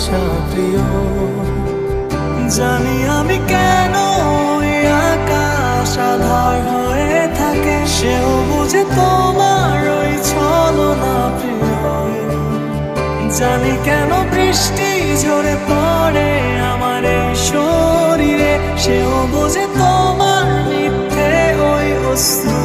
ভালোবাসা প্রিয় জানি আমি কেন আকাশ আধার হয়ে থাকে, সেও বুঝে তোমার ওই ছলনা প্রিয়। জানি কেন বৃষ্টি ঝরে পড়ে আমার শরীরে, সেও বোঝে তোমার মিথ্যে ওই অশ্রু।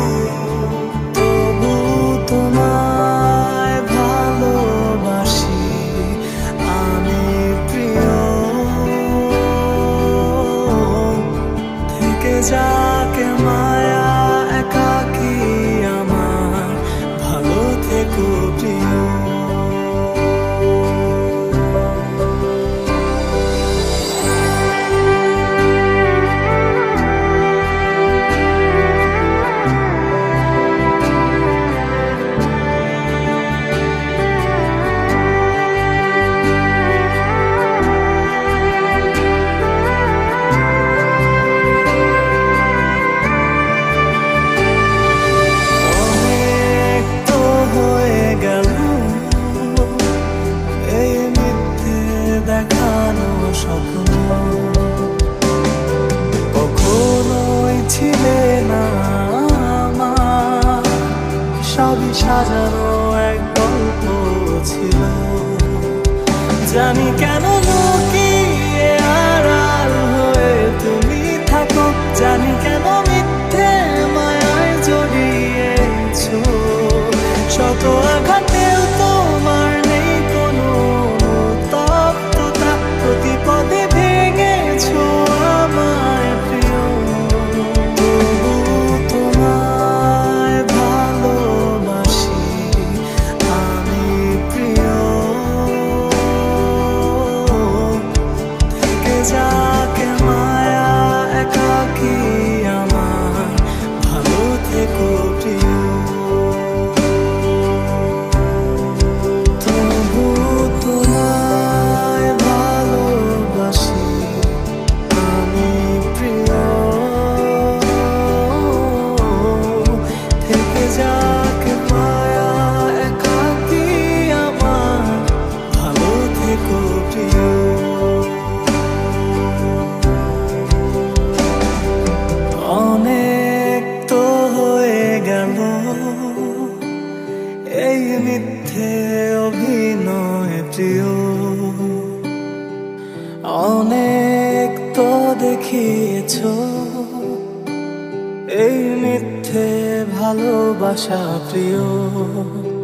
সবই সাজানো এক গল্প ছিল। জানি কেন লুকিয়ে এই মিথ্যে অভিনয় প্রিয়। অনেক তো দেখিয়েছ। এই মিথ্যে ভালোবাসা প্রিয়।